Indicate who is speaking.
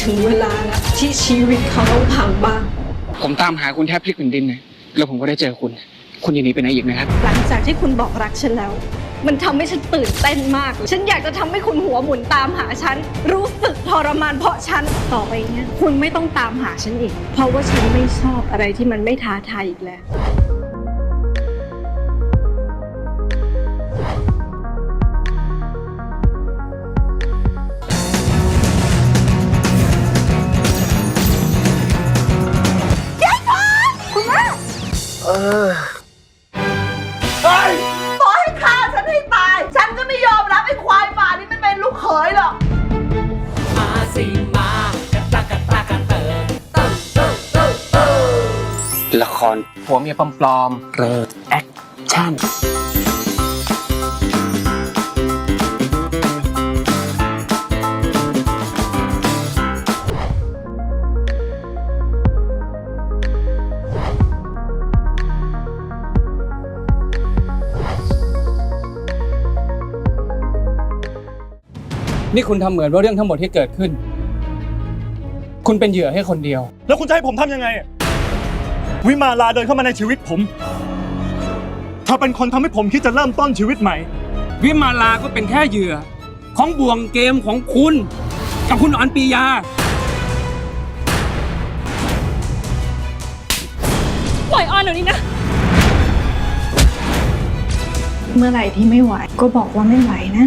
Speaker 1: ถึงเวลาแล้วที่ชีวิตเขาต้องพังบ้าง
Speaker 2: ผมตามหาคุณแทบพลิกแผ่นดินเลยแล้วผมก็ได้เจอคุณ คุณยินดีไปไหนอีกนะครับ
Speaker 1: หลังจากที่คุณบอกรักฉันแล้ว มันทำให้ฉันตื่นเต้นมาก ฉันอยากจะทำให้คุณหัวหมุนตามหาฉัน รู้สึกทรมานเพราะฉันต่อไปเนี่ยคุณไม่ต้องตามหาฉันอีก เพราะว่าฉันไม่ชอบอะไรที่มันไม่ท้าทายอีกแล้ว
Speaker 3: ต่อ ละ
Speaker 2: ครผัวเมียปลอมๆเริกแอคชั่นนี่คุณทำเหมือนว่าเรื่องทั้งหมดที่เกิดขึ้น คุณเป็นเหยื่อให้คนเดียว
Speaker 4: แล้วคุณจะให้ผมทำยังไงอะวิมาลาเดินเข้ามาในชีวิตผมเธอเป็นคนทำให้ผมคิดจะเริ่มต้นชีวิตใหม่
Speaker 5: วิมาลาก็เป็นแค่เหยื่อ ของบ่วงเกมของคุณ กับคุณออนปียา
Speaker 1: ปล่อยออนเดี๋ยวนี้นะ เมื่อไหร่ที่ไม่ไหวก็บอกว่าไม่ไหวนะ